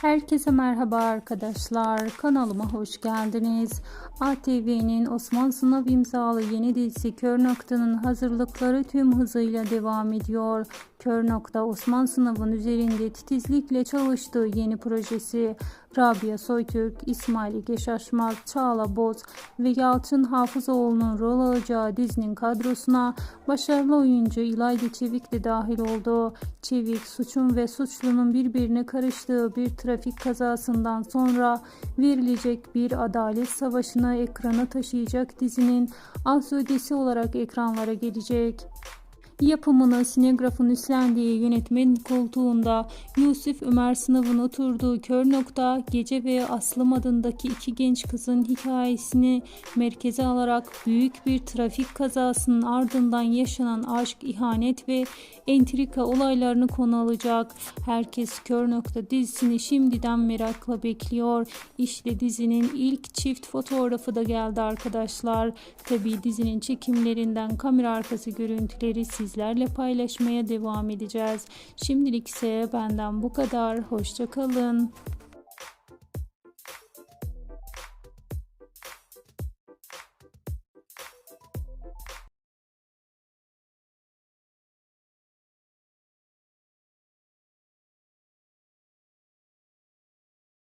Herkese merhaba arkadaşlar. Kanalıma hoş geldiniz. ATV'nin Osman Sınav imzalı yeni dizisi Kör Nokta'nın hazırlıkları tüm hızıyla devam ediyor. Kör Nokta Osman Sınav'ın üzerinde titizlikle çalıştığı yeni projesi Rabia Soytürk, İsmail Ege Şaşmaz, Çağla Boz ve Yalçın Hafızoğlu'nun rol alacağı dizinin kadrosuna başarılı oyuncu İlayda Çevik de dahil oldu. Çevik, suçun ve suçlunun birbirine karıştığı bir trafik kazasından sonra verilecek bir adalet savaşını ekrana taşıyacak dizinin az ögesi olarak ekranlara gelecek. Yapımını Sinegraf'ın üstlendiği yönetmen koltuğunda Yusuf Ömer Sınav'ın oturduğu kör nokta Gece ve Aslım adındaki iki genç kızın hikayesini merkeze alarak büyük bir trafik kazasının ardından yaşanan aşk, ihanet ve entrika olaylarını konu alacak. Herkes kör nokta dizisini şimdiden merakla bekliyor. İşte dizinin ilk çift fotoğrafı da geldi arkadaşlar. Tabii dizinin çekimlerinden kamera arkası görüntüleri sizlerle paylaşmaya devam edeceğiz. Şimdilik ise benden bu kadar. Hoşçakalın.